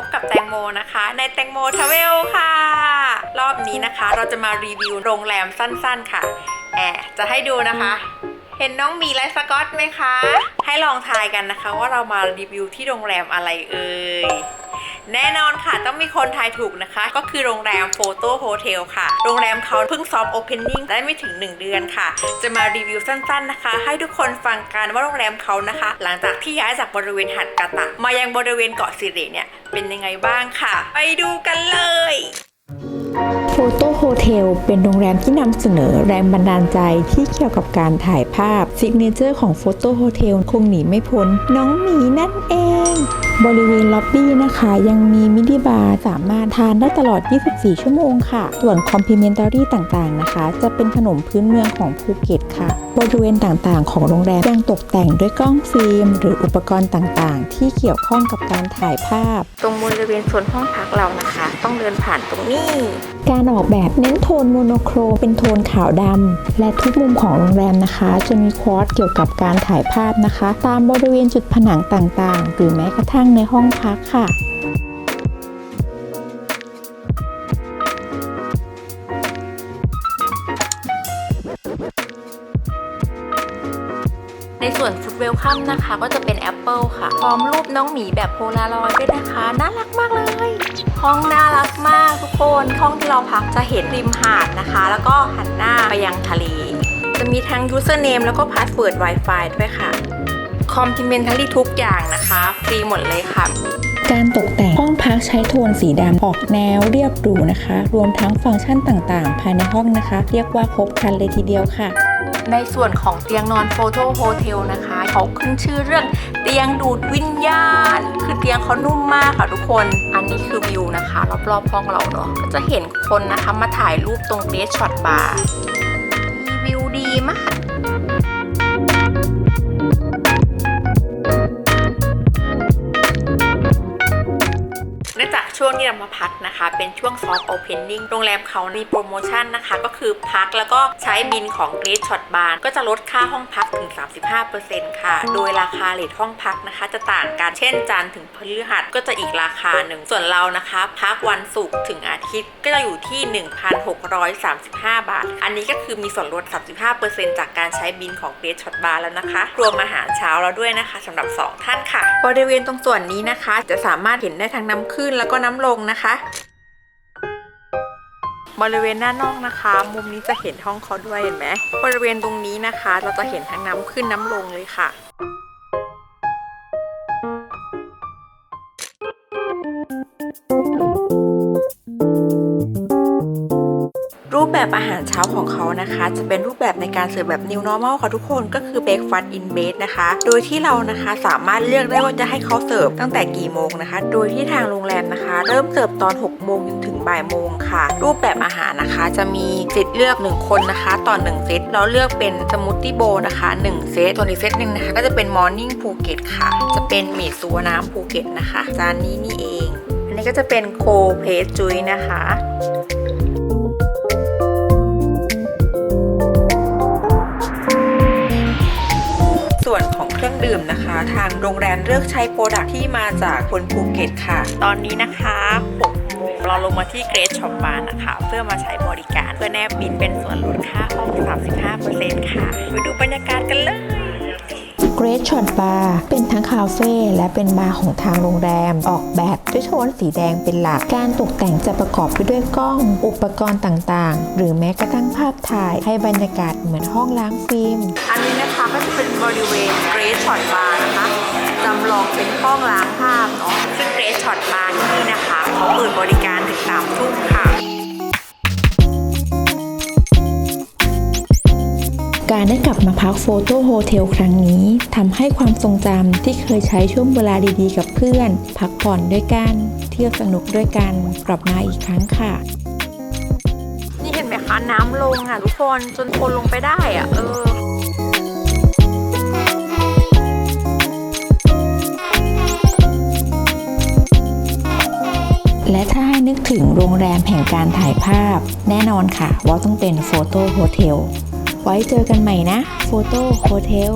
กับกับแตงโมนะคะ ในแตงโมทาเวลค่ะ รอบนี้นะคะ เราจะมารีวิวโรงแรมสั้นๆค่ะ แอบจะให้ดูนะคะ เห็นน้องมีไละสกอตไหมคะ ให้ลองทายกันนะคะ ว่าเรามารีวิวที่โรงแรมอะไรเอ่ย แน่นอนค่ะ ต้องมีคนทายถูกนะคะ ก็คือโรงแรมโฟโต้โฮเทลค่ะ โรงแรมเขาเพิ่งซอฟโอเพนนิ่งได้ไม่ถึง 1 เดือนค่ะ จะมารีวิวสั้นๆนะคะ ให้ทุกคนฟังกันว่าโรงแรมเขานะคะ หลังจากที่ย้ายจากบริเวณหัดกะตะ มายังบริเวณเกาะสิริเนี่ยเป็นยังไงบ้างค่ะ ไปดูกันเลยโฟโต้โฮเทลเป็นโรงแรมที่นำเสนอแรงบันดาลใจที่เกี่ยวกับการถ่ายภาพซิกเนเจอร์ของโฟโต้โฮเทลคงหนีไม่พ้นน้องหมีนั่นเอง บริเวณล็อบบี้นะคะ ยังมีมินิบาร์สามารถทานได้ตลอด 24 ชั่วโมงค่ะ ส่วนคอมพลีเมนตารี่ต่างๆนะคะ จะเป็นขนมพื้นเมืองของภูเก็ตค่ะ บริเวณต่างๆ ของโรงแรมยังตกแต่งด้วยกล้องฟิล์ม หรืออุปกรณ์ต่างๆ ที่เกี่ยวข้องกับการถ่ายภาพ ตรงบริเวณโซนห้องพักเรานะคะ ต้องเดินผ่านตรงนี้ การออกแบบเน้นโทนโมโนโครมเป็นโทนขาวดำและทุกมุมของโรงแรมนะคะ จะมีควอดเกี่ยวกับการถ่ายภาพนะคะ ตามบริเวณจุดผนังต่างๆ หรือแม้กระทั่งในห้องพักค่ะ ในส่วนฟุตเวลคัมนะคะ ก็จะเป็นแอปเปิลค่ะ พร้อมรูปน้องหมีแบบโพลารอยด์ด้วยนะคะ น่ารักมากเลย ห้องน่ารักมากทุกคน ห้องที่เราพักจะเห็นริมหาดนะคะ แล้วก็หันหน้าไปยังทะเล จะมีทั้ง username แล้วก็ password Wi-Fi ด้วยค่ะ complimentary ทุกอย่างนะคะ ฟรีหมดเลยค่ะ การตกแต่งห้องพักใช้โทนสีดำออกแนวเรียบหรูนะคะ รวมทั้งฟังก์ชันต่างๆ ภายในห้องนะคะ เรียกว่าครบครันเลยทีเดียวค่ะในส่วนของเตียงนอนโฟโต้โฮเทลนะคะ เขาขึ้นชื่อเรื่องเตียงดูดวิญญาณ คือเตียงเขานุ่มมากค่ะทุกคน อันนี้คือวิวนะคะ รอบๆห้องเราเนาะก็จะเห็นคนนะคะมาถ่ายรูปตรงเบสช็อตบาร์ มาพักนะคะ เป็นช่วงซอฟต์โอเพนนิ่งโรงแรมเขามีโปรโมชั่นนะคะ ก็คือพักแล้วก็ใช้บินของ Great Shot Bar ก็จะลดค่าห้องพักถึง 35%ค่ะ โดยราคาเลทห้องพักนะคะ จะต่างกันเช่นจันทร์ถึงพฤหัสก็จะอีกราคาหนึ่งส่วนเรานะคะ พักวันศุกร์ถึงอาทิตย์ก็จะอยู่ที่ 1,635 บาท อันนี้ก็คือมีส่วนลด 35%จากการใช้บินของ Great Shot Bar แล้วนะคะรวมอาหารเช้าแล้วด้วยนะคะสำหรับ 2 ท่านค่ะ บริเวณตรงส่วนนี้นะคะ จะสามารถเห็นได้ทั้งน้ำขึ้นแล้วก็น้ำลงนะคะ บริเวณหน้านอกนะคะ มุมนี้จะเห็นห้องเขาด้วยเห็นไหมบริเวณตรงนี้นะคะ เราจะเห็นทั้งน้ำขึ้นน้ำลงเลยค่ะ แบบอาหารเช้าของเขานะคะ จะเป็นรูปแบบในการเสิร์ฟแบบ new normal ค่ะทุกคนก็คือ breakfast in bed นะคะ โดยที่เรานะคะสามารถเลือกได้ว่าจะให้เขาเสิร์ฟตั้งแต่กี่โมงนะคะ โดยที่ทางโรงแรมนะคะ เริ่มเสิร์ฟตอน 6 โมงจนถึงบ่ายโมงค่ะ รูปแบบอาหารนะคะจะมีสิทธิ์เลือก 1 คนนะคะต่อ1เซตเราเลือกเป็นสมูทตี้โบนะคะ 1 เซตส่วนอีกเซตหนึ่งนะคะก็จะเป็น morning ภูเก็ตค่ะ จะเป็นหมี่ซัวน้ำภูเก็ตนะคะ จานนี้นี่เอง อันนี้ก็จะเป็นโคเพสจุยนะคะ เครื่องดื่มนะคะ ทางโรงแรมเลือกใช้โปรดักที่มาจากคนภูเก็ตค่ะ ตอนนี้นะคะ6โมงเราลงมาที่เกรดช็อปบาร์นะคะ เพื่อมาใช้บริการเพื่อแนบบินเป็นส่วนลดค่าห้อง 35%ค่ะไปดูบรรยากาศกันเลย Great Shot Bar เป็นทั้งคาเฟ่และเป็นบาร์ของทางโรงแรม ออกแบบด้วยโทนสีแดงเป็นหลัก การตกแต่งจะประกอบไปด้วยกล้อง อุปกรณ์ต่างๆ หรือแม้กระทั่งภาพถ่ายให้บรรยากาศเหมือนห้องล้างฟิล์ม อันนี้นะคะก็จะเป็นบริเวณเกรทช็อตบาร์นะคะจำลองเป็นห้องล้างภาพเนาะซึ่งเกรทช็อตบาร์ที่นี่นะคะเขาเปิดบริการถึงสามทุ่มค่ะ การได้กลับมาพักโฟโต้โฮเทลครั้งนี้ทำให้ความทรงจำที่เคยใช้ช่วงเวลาดีๆ กับเพื่อน พักผ่อนด้วยกัน เที่ยวสนุกด้วยกัน กลับมาอีกครั้งค่ะ นี่เห็นไหมคะ น้ำลงอะทุกคนจนคนลงไปได้อะ เออและถ้าให้นึกถึงโรงแรมแห่งการถ่ายภาพ แน่นอนค่ะว่าต้องเป็นโฟโต้โฮเทล ไว้เจอกันใหม่นะ โฟโต้โฮเทล